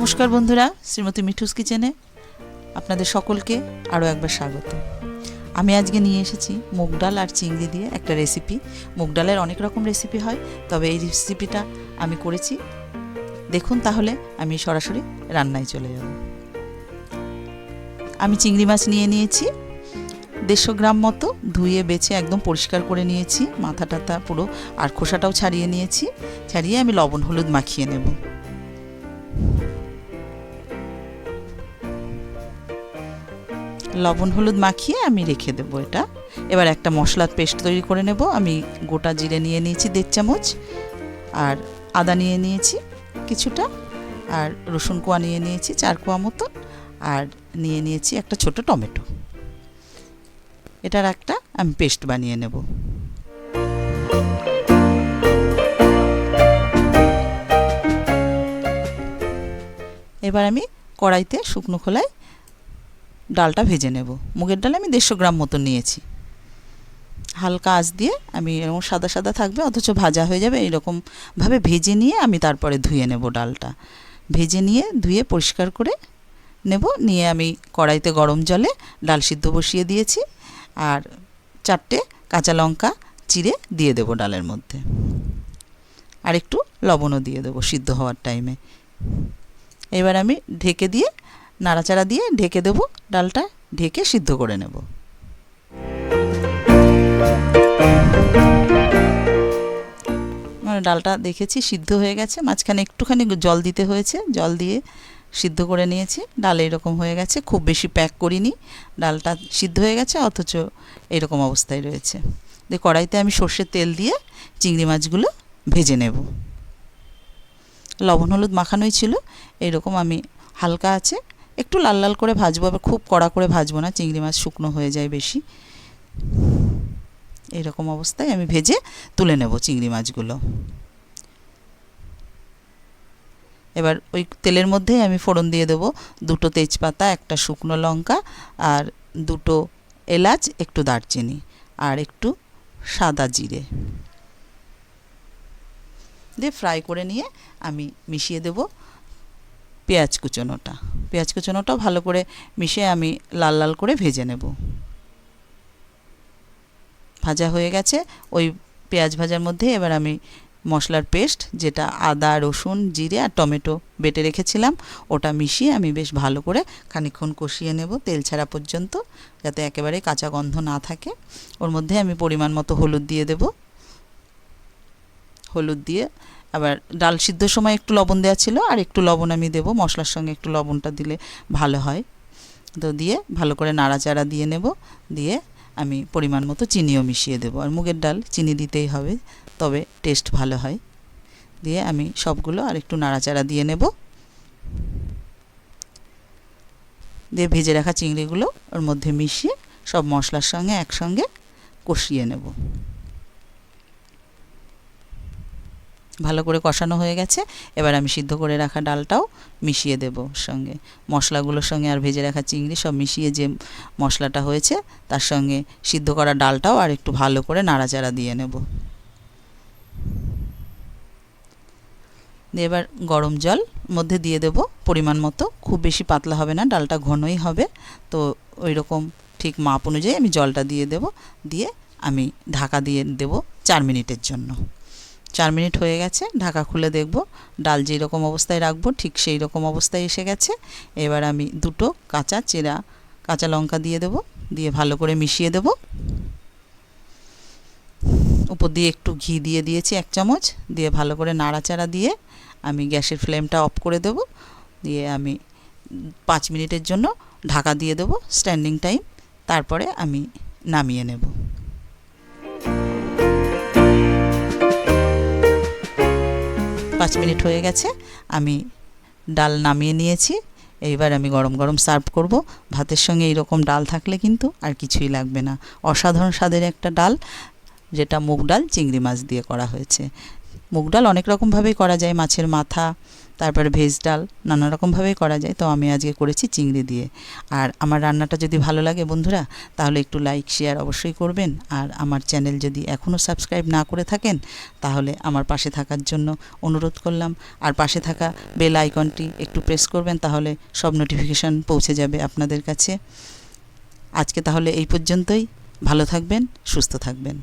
নমস্কার বন্ধুরা, শ্রীমতী মিঠুস কিচেনে আপনাদের সকলকে আরও একবার স্বাগত। আমি আজকে নিয়ে এসেছি মুগ ডাল আর চিংড়ি দিয়ে একটা রেসিপি মুগ ডালের অনেক রকম রেসিপি হয়, তবে এই রেসিপিটা আমি করেছি। দেখুন তাহলে আমি সরাসরি রান্নায় চলে যাব। আমি চিংড়ি মাছ নিয়ে নিয়েছি, দেড়শো গ্রাম মতো ধুয়ে বেছে একদম পরিষ্কার করে নিয়েছি মাথা টাথা পুরো আর খোসাটাও ছাড়িয়ে নিয়েছি। ছাড়িয়ে আমি লবণ, হলুদ মাখিয়ে নেব। লবণ হলুদ মাখিয়ে আমি রেখে দেবো এটা। এবার একটা মশলার পেস্ট তৈরি করে নেব। আমি গোটা জিরে নিয়ে নিয়েছি দেড় চামচ, আর আদা নিয়ে নিয়েছি কিছুটা, আর রসুন কোয়া নিয়ে নিয়েছি চার কোয়া মতো, আর নিয়ে নিয়েছি একটা ছোট টমেটো। এটার একটা আমি পেস্ট বানিয়ে নেব। এবার আমি কড়াইতে শুকনো খোলায় ডালটা ভেজে নেব। মুগের ডাল আমি দেড়শো গ্রাম মতো নিয়েছি। হালকা আঁচ দিয়ে আমি এরকম সাদা সাদা থাকবে, অথচ ভাজা হয়ে যাবে এরকমভাবে ভেজে নিয়ে আমি তারপরে ধুয়ে নেব ডালটা। ভেজে নিয়ে ধুয়ে পরিষ্কার করে নেব, নিয়ে আমি কড়াইতে গরম জলে ডাল সিদ্ধ বসিয়ে দিয়েছি, আর চারটে কাঁচা লঙ্কা চিড়ে দিয়ে দেবো ডালের মধ্যে। আর একটু লবণও দিয়ে দেবো সিদ্ধ হওয়ার টাইমে এবার আমি ঢেকে দিয়ে নাড়াচাড়া দিয়ে ঢেকে দেবো, ডালটা ঢেকে সিদ্ধ করে নেব। মানে ডালটা দেখেছি সিদ্ধ হয়ে গেছে, মাঝখানে একটুখানি জল দিতে হয়েছে, জল দিয়ে সিদ্ধ করে নিয়েছি। ডাল এরকম হয়ে গেছে, খুব বেশি প্যাক করিনি, ডালটা সিদ্ধ হয়ে গেছে, অথচ এরকম অবস্থায় রয়েছে। দিয়ে কড়াইতে আমি সর্ষের তেল দিয়ে চিংড়ি মাছগুলো ভেজে নেব। লবণ হলুদ মাখানোই ছিল, এরকম আমি হালকা আছে একটু লাল লাল করে ভাজবো, আবার খুব কড়া করে ভাজবো না, চিংড়ি মাছ শুকনো হয়ে যায় বেশি। এরকম অবস্থায় আমি ভেজে তুলে নেব চিংড়ি মাছগুলো। এবার ওই তেলের মধ্যেই আমি ফোড়ন দিয়ে দেবো দুটো তেজপাতা, একটা শুকনো লঙ্কা আর দুটো এলাচ, একটু দারচিনি আর একটু সাদা জিরে। দিয়ে ফ্রাই করে নিয়ে আমি মিশিয়ে দেব। পেঁয়াজ কুচোনোটা। পেঁয়াজ কুচোনোটাও ভালো করে মিশিয়ে আমি লাল লাল করে ভেজে নেব। ভাজা হয়ে গেছে। ওই পেঁয়াজ ভাজার মধ্যে এবার আমি মশলার পেস্ট, যেটা আদা, রসুন, জিরে আর টমেটো বেটে রেখেছিলাম, ওটা মিশিয়ে আমি বেশ ভালো করে খানিক্ষণ কষিয়ে নেব তেল ছাড়া পর্যন্ত, যাতে একেবারে কাঁচা গন্ধ না থাকে। ওর মধ্যে আমি পরিমাণ মতো হলুদ দিয়ে দেব। হলুদ দিয়ে আবার ডাল সিদ্ধর সময় একটু লবণ দেওয়া ছিল, আর একটু লবণ আমি দেব। মশলার সঙ্গে একটু লবণটা দিলে ভালো হয়। তো দিয়ে ভালো করে নাড়াচাড়া দিয়ে নেব। দিয়ে আমি পরিমাণ মতো চিনিও মিশিয়ে দেবো। আর মুগের ডাল চিনি দিতেই হবে, তবে টেস্ট ভালো হয়। দিয়ে আমি সবগুলো আর একটু নাড়াচাড়া দিয়ে নেব। দিয়ে ভেজে রাখা চিংড়িগুলো ওর মধ্যে মিশিয়ে সব মশলার সঙ্গে একসঙ্গে কষিয়ে নেব। ভালো করে কষানো হয়ে গেছে। এবার আমি সিদ্ধ করে রাখা ডালটাও মিশিয়ে দেব সঙ্গে। মশলাগুলোর সঙ্গে আর ভেজে রাখা চিংড়ি সব মিশিয়ে যে মশলাটা হয়েছে, তার সঙ্গে সিদ্ধ করা ডালটাও আর একটু ভালো করে নাড়াচাড়া দিয়ে নেব। দিয়ে এবার গরম জল মধ্যে দিয়ে দেব পরিমাণ মতো। খুব বেশি পাতলা হবে না, ডালটা ঘনই হবে। তো ওই রকম ঠিক মাপ অনুযায়ী আমি জলটা দিয়ে দেব। দিয়ে আমি ঢাকা দিয়ে দেব চার মিনিটের জন্য। চার মিনিট হয়ে গেছে, ঢাকা খুলে দেখব। ডাল যেই রকম অবস্থায় রাখব, ঠিক সেই রকম অবস্থায় এসে গেছে। এবার আমি দুটো কাঁচা চেরা, কাঁচা লঙ্কা দিয়ে দেব, দিয়ে ভালো করে মিশিয়ে দেব। উপর দিয়ে একটু ঘি দিয়ে দিয়েছি এক চামচ, দিয়ে ভালো করে নাড়াচাড়া দিয়ে আমি গ্যাসের ফ্লেমটা অফ করে দেব। দিয়ে আমি পাঁচ মিনিটের জন্য ঢাকা দিয়ে দেবো, স্ট্যান্ডিং টাইম। তারপরে আমি নামিয়ে নেব। পাঁচ মিনিট হয়ে গেছে, আমি ডাল নামিয়ে নিয়েছি। এইবার আমি গরম গরম সার্ভ করব। ভাতের সঙ্গে এইরকম ডাল থাকলে কিন্তু আর কিছুই লাগবে না। অসাধারণ স্বাদের একটা ডাল, যেটা মুগ ডাল চিংড়ি মাছ দিয়ে করা হয়েছে। মুগ ডাল অনেক রকমভাবেই করা যায়, মাছের মাথা তারপরে ভেজ ডাল নানা রকমভাবেই করা যায়। তো আমি আজকে করেছি চিংড়ি দিয়ে। আর আমার রান্নাটা যদি ভালো লাগে বন্ধুরা, তাহলে একটু লাইক, শেয়ার অবশ্যই করবেন। আর আমার চ্যানেল যদি এখনও সাবস্ক্রাইব না করে থাকেন, তাহলে আমার পাশে থাকার জন্য অনুরোধ করলাম। আর পাশে থাকা বেল আইকনটি একটু প্রেস করবেন, তাহলে সব নোটিফিকেশান পৌঁছে যাবে আপনাদের কাছে। আজকে তাহলে এই পর্যন্তই। ভালো থাকবেন, সুস্থ থাকবেন।